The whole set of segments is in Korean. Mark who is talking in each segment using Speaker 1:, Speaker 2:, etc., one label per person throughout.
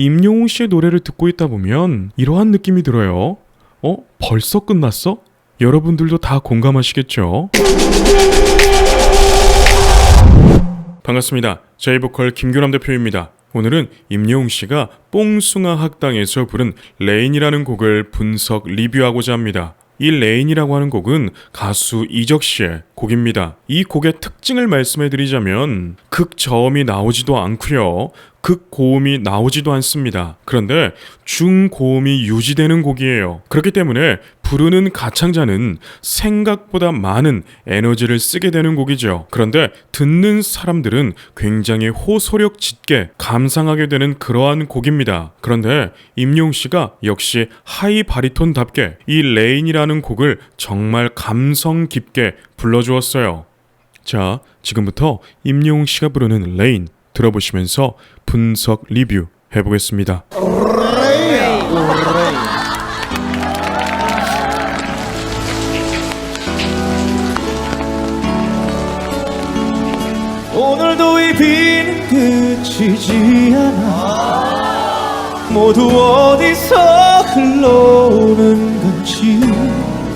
Speaker 1: 임영웅 씨의 노래를 듣고 있다 보면 이러한 느낌이 들어요. 어? 벌써 끝났어? 여러분들도 다 공감하시겠죠? 반갑습니다. 제이보컬 김규남 대표입니다. 오늘은 임영웅 씨가 뽕숭아 학당에서 부른 레인이라는 곡을 분석 리뷰하고자 합니다. 이 레인이라고 하는 곡은 가수 이적 씨의 곡입니다. 이 곡의 특징을 말씀해 드리자면 극저음이 나오지도 않고요. 극고음이 나오지도 않습니다. 그런데 중고음이 유지되는 곡이에요. 그렇기 때문에 부르는 가창자는 생각보다 많은 에너지를 쓰게 되는 곡이죠. 그런데 듣는 사람들은 굉장히 호소력 짙게 감상하게 되는 그러한 곡입니다. 그런데 임용 씨가 역시 하이 바리톤답게 이 레인이라는 곡을 정말 감성 깊게 불러주었어요. 자, 지금부터 임용 씨가 부르는 레인 들어보시면서 분석 리뷰 해보겠습니다.
Speaker 2: 비는 그치지 않아. 모두 어디서 흘러오는 건지.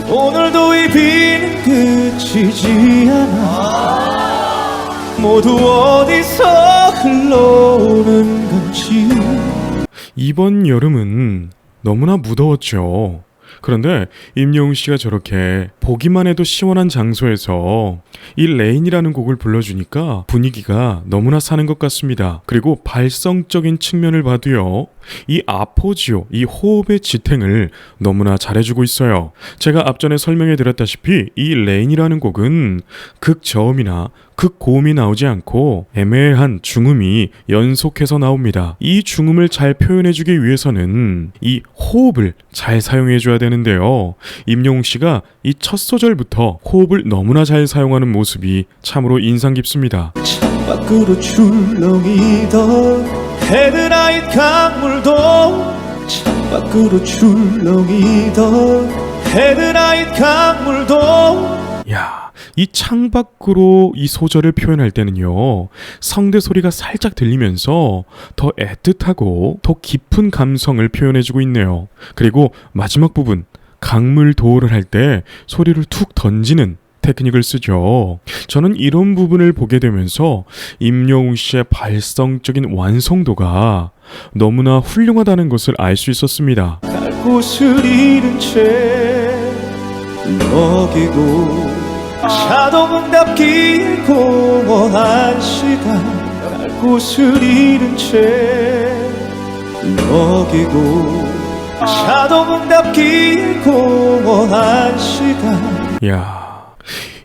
Speaker 2: 오늘도 이 비는 그치지 않아. 모두 어디서 흘러오는 건지.
Speaker 1: 이번 여름은 너무나 무더웠죠. 그런데 임영웅 씨가 저렇게 보기만 해도 시원한 장소에서 이 레인이라는 곡을 불러주니까 분위기가 너무나 사는 것 같습니다. 그리고 발성적인 측면을 봐도요. 이 아포지오, 이 호흡의 지탱을 너무나 잘해주고 있어요. 제가 앞전에 설명해 드렸다시피 이 레인이라는 곡은 극저음이나 극고음이 나오지 않고 애매한 중음이 연속해서 나옵니다. 이 중음을 잘 표현해주기 위해서는 이 호흡을 잘 사용해줘야 되는데요. 임영웅 씨가 이 첫 소절부터 호흡을 너무나 잘 사용하는 모습이 참으로 인상 깊습니다.
Speaker 2: 헤드라이트 강물도 창밖으로 출렁이던 헤드라이트 강물도
Speaker 1: 야, 이 창밖으로 이 소절을 표현할 때는요, 성대 소리가 살짝 들리면서 더 애틋하고 더 깊은 감성을 표현해주고 있네요. 그리고 마지막 부분, 강물 도어를 할 때 소리를 툭 던지는 테크닉을 쓰죠. 저는 이런 부분을 보게 되면서 임영웅 씨의 발성적인 완성도가 너무나 훌륭하다는 것을 알 수 있었습니다.
Speaker 2: 갈 곳을 잃은 채 먹이고 자동응답기에 공허한 시간 갈 곳을 잃은 채 먹이고 자동응답기에 공허한 시간
Speaker 1: 야,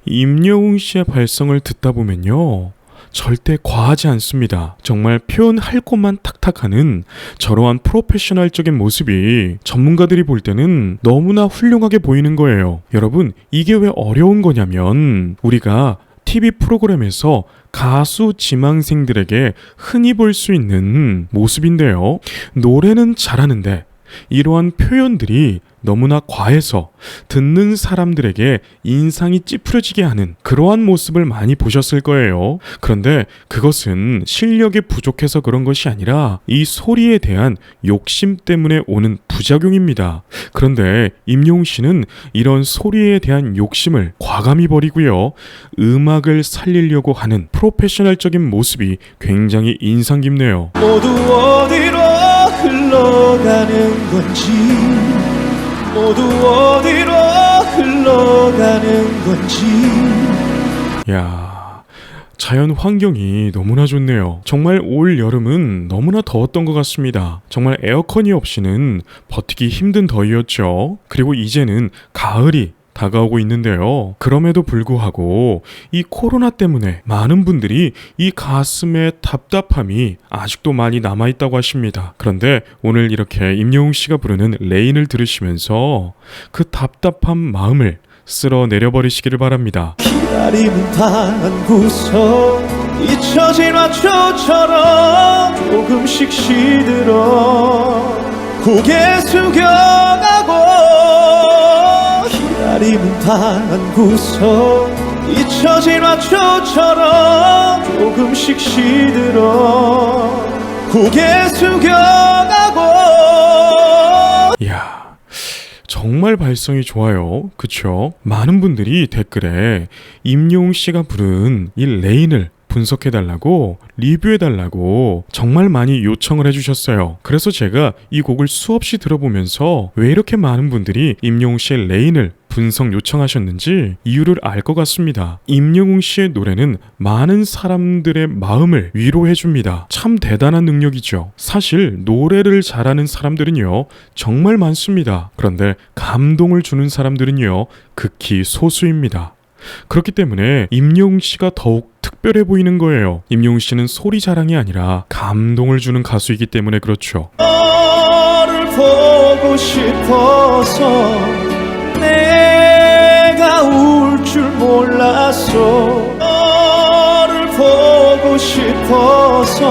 Speaker 1: 임영웅 씨의 발성을 듣다 보면요. 절대 과하지 않습니다. 정말 표현할 곳만 탁탁하는 저러한 프로페셔널적인 모습이 전문가들이 볼 때는 너무나 훌륭하게 보이는 거예요. 여러분, 이게 왜 어려운 거냐면 우리가 TV 프로그램에서 가수 지망생들에게 흔히 볼 수 있는 모습인데요. 노래는 잘하는데 이러한 표현들이 너무나 과해서 듣는 사람들에게 인상이 찌푸려지게 하는 그러한 모습을 많이 보셨을 거예요. 그런데 그것은 실력이 부족해서 그런 것이 아니라 이 소리에 대한 욕심 때문에 오는 부작용입니다. 그런데 임용 씨는 이런 소리에 대한 욕심을 과감히 버리고요. 음악을 살리려고 하는 프로페셔널적인 모습이 굉장히 인상 깊네요.
Speaker 2: 모두 어디로 흘러가는 건지 모두 어디로 흘러가는 건지
Speaker 1: 야, 자연 환경이 너무나 좋네요. 정말 올 여름은 너무나 더웠던 것 같습니다. 정말 에어컨이 없이는 버티기 힘든 더위였죠. 그리고 이제는 가을이 다가오고 있는데요. 그럼에도 불구하고 이 코로나 때문에 많은 분들이 이 가슴의 답답함이 아직도 많이 남아있다고 하십니다. 그런데 오늘 이렇게 임영웅 씨가 부르는 레인을 들으시면서 그 답답한 마음을 쓸어 내려버리시기를 바랍니다.
Speaker 2: 기다림은 단 구석 잊혀진 화초처럼 조금씩 시들어 고개 숙여가 가림은 당한 구석 잊혀진 화초처럼 조금씩 시들어 고개 숙여가고 이야
Speaker 1: 정말 발성이 좋아요 그쵸? 많은 분들이 댓글에 임용 씨가 부른 이 레인을 분석해달라고 리뷰해달라고 정말 많이 요청을 해주셨어요. 그래서 제가 이 곡을 수없이 들어보면서 왜 이렇게 많은 분들이 임영웅 씨의 레인을 분석 요청하셨는지 이유를 알 것 같습니다. 임영웅 씨의 노래는 많은 사람들의 마음을 위로해줍니다. 참 대단한 능력이죠. 사실 노래를 잘하는 사람들은요, 정말 많습니다. 그런데 감동을 주는 사람들은요, 극히 소수입니다. 그렇기 때문에 임영웅 씨가 더욱 특별해 보이는 거예요. 임영웅 씨는 소리 자랑이 아니라 감동을 주는 가수이기 때문에 그렇죠.
Speaker 2: 너를 보고 싶어서 울 줄 몰랐어 너를 보고 싶어서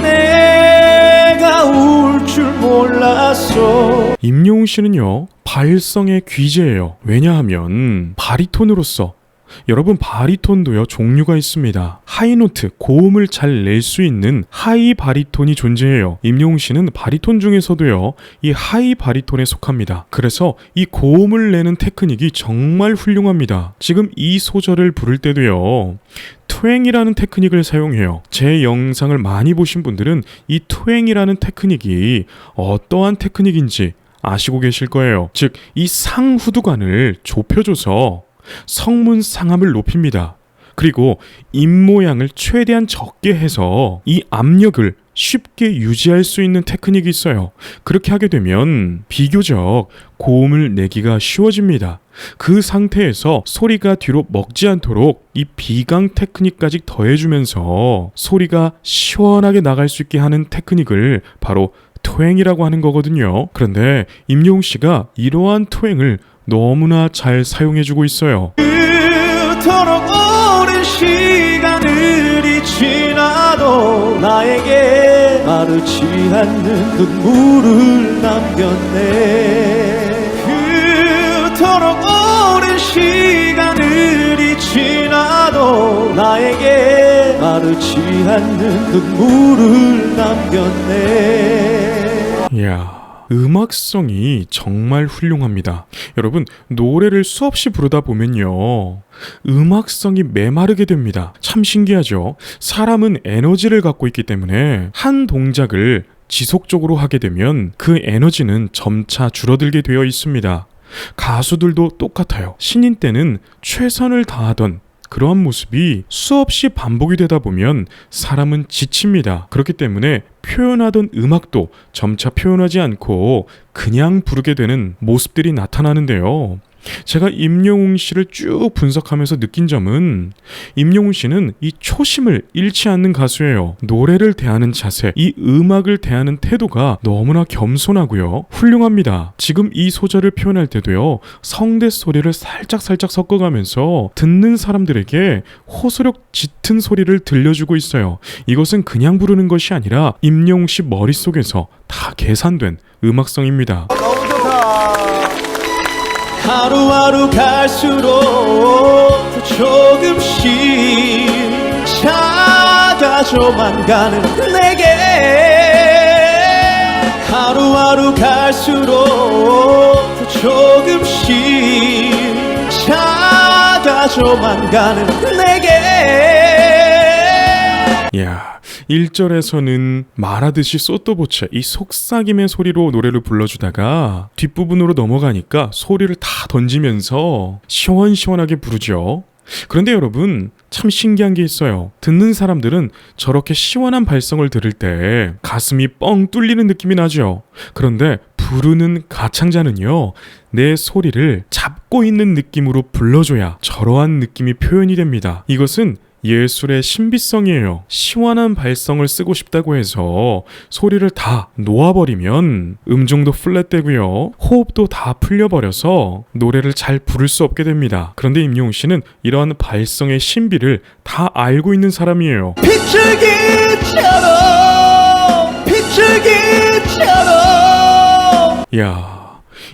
Speaker 2: 내가 울 줄 몰랐어
Speaker 1: 임영웅 씨는요, 발성의 귀재예요. 왜냐하면 바리톤으로서 여러분 바리톤도요 종류가 있습니다. 하이노트 고음을 잘 낼 수 있는 하이 바리톤이 존재해요. 임영웅 씨는 바리톤 중에서도요 이 하이 바리톤에 속합니다. 그래서 이 고음을 내는 테크닉이 정말 훌륭합니다. 지금 이 소절을 부를 때도요 투행이라는 테크닉을 사용해요. 제 영상을 많이 보신 분들은 이 투행이라는 테크닉이 어떠한 테크닉인지 아시고 계실 거예요. 즉, 이 상후두관을 좁혀줘서 성문 상함을 높입니다. 그리고 입 모양을 최대한 적게 해서 이 압력을 쉽게 유지할 수 있는 테크닉이 있어요. 그렇게 하게 되면 비교적 고음을 내기가 쉬워집니다. 그 상태에서 소리가 뒤로 먹지 않도록 이 비강 테크닉까지 더해주면서 소리가 시원하게 나갈 수 있게 하는 테크닉을 바로 토행이라고 하는 거거든요. 그런데 임영웅 씨가 이러한 토행을 너무나 잘 사용해주고 있어요.
Speaker 2: 그토록 오랜 시간들이 지나도 나에게 마르지 않는 눈물을 남겼네 그토록 오랜 시간들이 지나도 나에게 마르지 않는 눈물을 남겼네
Speaker 1: 이야. 음악성이 정말 훌륭합니다. 여러분, 노래를 수없이 부르다 보면요. 음악성이 메마르게 됩니다. 참 신기하죠? 사람은 에너지를 갖고 있기 때문에 한 동작을 지속적으로 하게 되면 그 에너지는 점차 줄어들게 되어 있습니다. 가수들도 똑같아요. 신인 때는 최선을 다하던 그러한 모습이 수없이 반복이 되다 보면 사람은 지칩니다. 그렇기 때문에 표현하던 음악도 점차 표현하지 않고 그냥 부르게 되는 모습들이 나타나는데요. 제가 임영웅 씨를 쭉 분석하면서 느낀 점은 임영웅 씨는 이 초심을 잃지 않는 가수예요. 노래를 대하는 자세, 이 음악을 대하는 태도가 너무나 겸손하고요. 훌륭합니다. 지금 이 소절을 표현할 때도요. 성대 소리를 살짝 살짝 섞어가면서 듣는 사람들에게 호소력 짙은 소리를 들려주고 있어요. 이것은 그냥 부르는 것이 아니라 임영웅 씨 머릿속에서 다 계산된 음악성입니다.
Speaker 2: 하루하루 갈수록 조금씩 작아져만 가는 내게. 하루하루 갈수록 조금씩 작아져만 가는 내게.
Speaker 1: 야, 1절에서는 말하듯이 쏟도보채 이 속삭임의 소리로 노래를 불러주다가 뒷부분으로 넘어가니까 소리를 다 던지면서 시원시원하게 부르죠. 그런데 여러분 참 신기한 게 있어요. 듣는 사람들은 저렇게 시원한 발성을 들을 때 가슴이 뻥 뚫리는 느낌이 나죠. 그런데 부르는 가창자는요, 내 소리를 잡고 있는 느낌으로 불러줘야 저러한 느낌이 표현이 됩니다. 이것은 예술의 신비성이에요. 시원한 발성을 쓰고 싶다고 해서 소리를 다 놓아버리면 음정도 플랫되고요. 호흡도 다 풀려버려서 노래를 잘 부를 수 없게 됩니다. 그런데 임영웅 씨는 이러한 발성의 신비를 다 알고 있는 사람이에요.
Speaker 2: 빗줄기처럼 빗줄기처럼
Speaker 1: 야,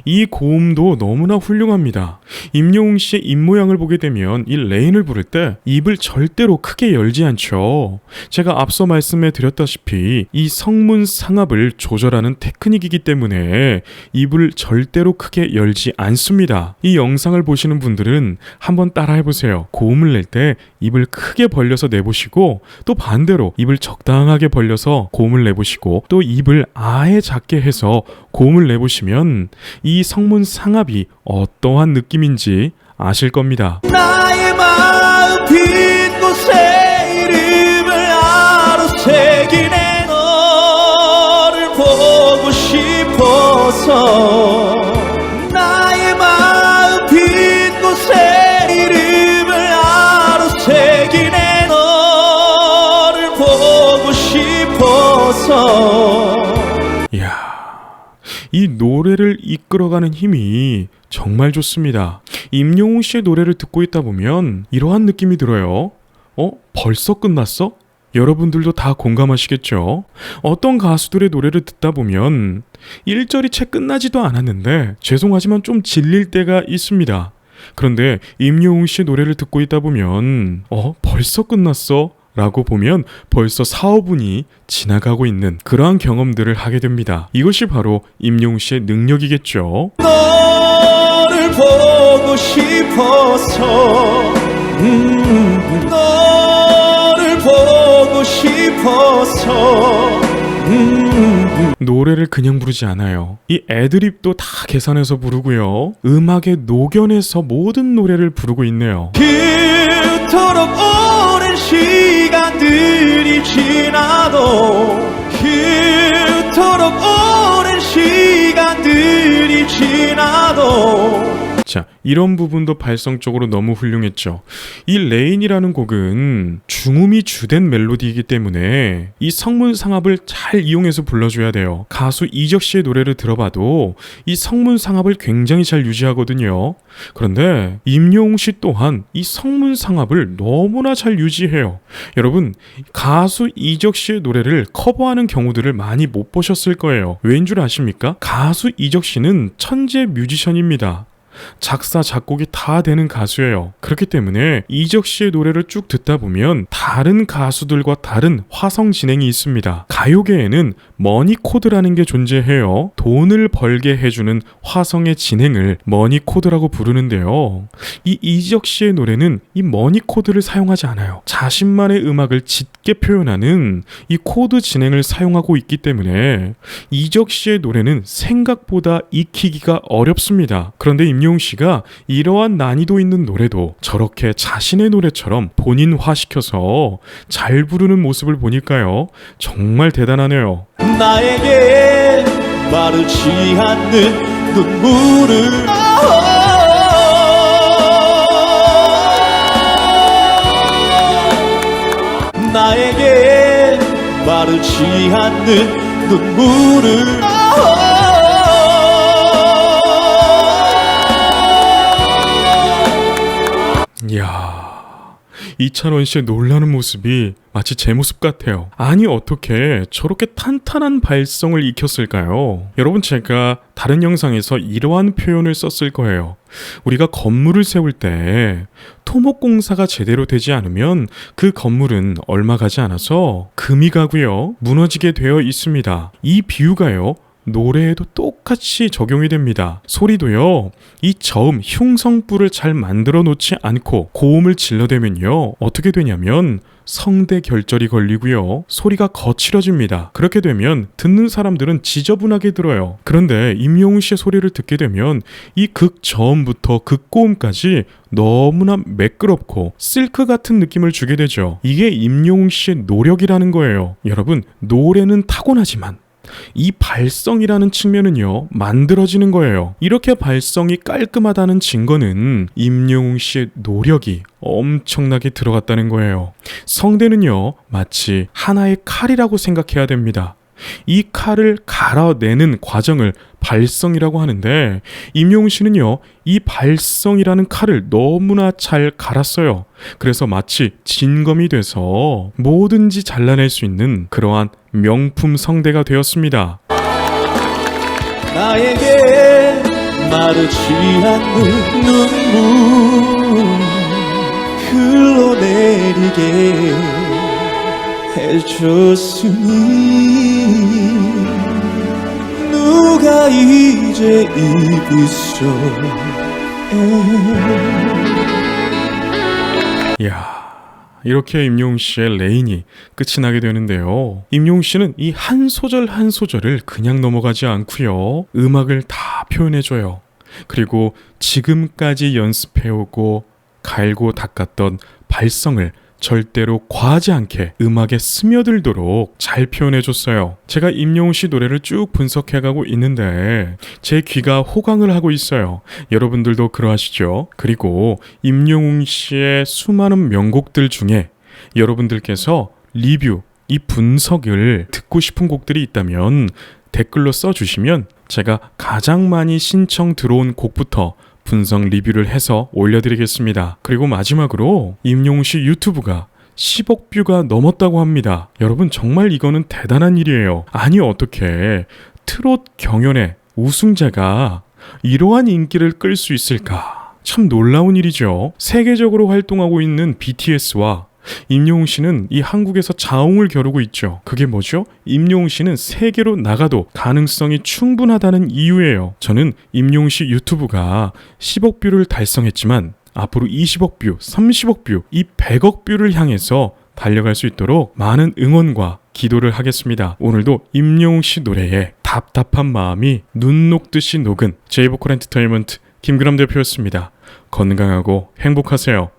Speaker 1: 이 고음도 너무나 훌륭합니다. 임영웅 씨의 입 모양을 보게 되면 이 레인을 부를 때 입을 절대로 크게 열지 않죠. 제가 앞서 말씀해 드렸다시피 이 성문 상압을 조절하는 테크닉이기 때문에 입을 절대로 크게 열지 않습니다. 이 영상을 보시는 분들은 한번 따라해 보세요. 고음을 낼 때 입을 크게 벌려서 내보시고 또 반대로 입을 적당하게 벌려서 고음을 내보시고 또 입을 아예 작게 해서 고음을 내보시면 이 성문 상압이 어떠한 느낌인지 아실 겁니다.
Speaker 2: 나의 마음 빈 곳에
Speaker 1: 노래를 이끌어가는 힘이 정말 좋습니다. 임영웅 씨의 노래를 듣고 있다 보면 이러한 느낌이 들어요. 어? 벌써 끝났어? 여러분들도 다 공감하시겠죠? 어떤 가수들의 노래를 듣다 보면 1절이 채 끝나지도 않았는데 죄송하지만 좀 질릴 때가 있습니다. 그런데 임영웅 씨 노래를 듣고 있다 보면 어? 벌써 끝났어? 라고 보면 벌써 4, 5분이 지나가고 있는 그러한 경험들을 하게 됩니다. 이것이 바로 임영웅 씨의 능력이겠죠.
Speaker 2: 너를 보고 싶어서 음, 너를 보고 싶어서 음,
Speaker 1: 노래를 그냥 부르지 않아요. 이 애드립도 다 계산해서 부르고요. 음악에 녹여내서 모든 노래를 부르고 있네요.
Speaker 2: 그토록 시간들이 지나도 그토록 오랜 시간들이 지나도
Speaker 1: 자, 이런 부분도 발성적으로 너무 훌륭했죠. 이 레인이라는 곡은 중음이 주된 멜로디이기 때문에 이 성문 상압을 잘 이용해서 불러줘야 돼요. 가수 이적 씨의 노래를 들어봐도 이 성문 상압을 굉장히 잘 유지하거든요. 그런데 임영웅 씨 또한 이 성문 상압을 너무나 잘 유지해요. 여러분, 가수 이적 씨의 노래를 커버하는 경우들을 많이 못 보셨을 거예요. 왠 줄 아십니까? 가수 이적 씨는 천재 뮤지션입니다. 작사 작곡이 다 되는 가수예요. 그렇기 때문에 이적 씨의 노래를 쭉 듣다 보면 다른 가수들과 다른 화성 진행이 있습니다. 가요계에는 머니 코드라는 게 존재해요. 돈을 벌게 해주는 화성의 진행을 머니 코드라고 부르는데요. 이 이적 씨의 노래는 이 머니 코드를 사용하지 않아요. 자신만의 음악을 짙게 표현하는 이 코드 진행을 사용하고 있기 때문에 이적 씨의 노래는 생각보다 익히기가 어렵습니다. 그런데 임 영웅 씨가 이러한 난이도 있는 노래도 저렇게 자신의 노래처럼 본인화시켜서 잘 부르는 모습을 보니까요. 정말 대단하네요.
Speaker 2: 나에게 마르지 않는 눈물을 나에게 마르지 않는 눈물을
Speaker 1: 이야. 이찬원 씨의 놀라는 모습이 마치 제 모습 같아요. 아니 어떻게 저렇게 탄탄한 발성을 익혔을까요? 여러분 제가 다른 영상에서 이러한 표현을 썼을 거예요. 우리가 건물을 세울 때 토목공사가 제대로 되지 않으면 그 건물은 얼마 가지 않아서 금이 가고요. 무너지게 되어 있습니다. 이 비유가요. 노래에도 똑같이 적용이 됩니다. 소리도요, 이 저음, 흉성부를 잘 만들어 놓지 않고 고음을 질러대면요, 어떻게 되냐면 성대 결절이 걸리고요, 소리가 거칠어집니다. 그렇게 되면 듣는 사람들은 지저분하게 들어요. 그런데 임영웅 씨의 소리를 듣게 되면 이 극저음부터 극고음까지 너무나 매끄럽고 실크 같은 느낌을 주게 되죠. 이게 임영웅 씨의 노력이라는 거예요. 여러분, 노래는 타고나지만 이 발성이라는 측면은요, 만들어지는 거예요. 이렇게 발성이 깔끔하다는 증거는 임영웅 씨의 노력이 엄청나게 들어갔다는 거예요. 성대는요, 마치 하나의 칼이라고 생각해야 됩니다. 이 칼을 갈아내는 과정을 발성이라고 하는데 임용훈 씨는요 이 발성이라는 칼을 너무나 잘 갈았어요. 그래서 마치 진검이 돼서 뭐든지 잘라낼 수 있는 그러한 명품 성대가 되었습니다.
Speaker 2: 나에게 마르지 않는 눈물 흘러내리게 해줬으니 누가 이제 이 빗속에
Speaker 1: 이야, 이렇게 임용 씨의 레인이 끝이 나게 되는데요. 임용 씨는 이 한 소절 한 소절을 그냥 넘어가지 않고요. 음악을 다 표현해줘요. 그리고 지금까지 연습해오고 갈고 닦았던 발성을 절대로 과하지 않게 음악에 스며들도록 잘 표현해줬어요. 제가 임영웅 씨 노래를 쭉 분석해가고 있는데 제 귀가 호강을 하고 있어요. 여러분들도 그러하시죠? 그리고 임영웅 씨의 수많은 명곡들 중에 여러분들께서 리뷰, 이 분석을 듣고 싶은 곡들이 있다면 댓글로 써주시면 제가 가장 많이 신청 들어온 곡부터 분석 리뷰를 해서 올려드리겠습니다. 그리고 마지막으로 임용 씨 유튜브가 10억 뷰가 넘었다고 합니다. 여러분 정말 이거는 대단한 일이에요. 아니 어떻게 트롯 경연의 우승자가 이러한 인기를 끌 수 있을까? 참 놀라운 일이죠. 세계적으로 활동하고 있는 BTS와 임영웅 씨는 이 한국에서 자웅을 겨루고 있죠. 그게 뭐죠? 임영웅 씨는 세계로 나가도 가능성이 충분하다는 이유예요. 저는 임영웅 씨 유튜브가 10억 뷰를 달성했지만 앞으로 20억 뷰, 30억 뷰, 이 100억 뷰를 향해서 달려갈 수 있도록 많은 응원과 기도를 하겠습니다. 오늘도 임영웅 씨 노래에 답답한 마음이 눈 녹듯이 녹은 제이보컬 엔터테인먼트 김그람 대표였습니다. 건강하고 행복하세요.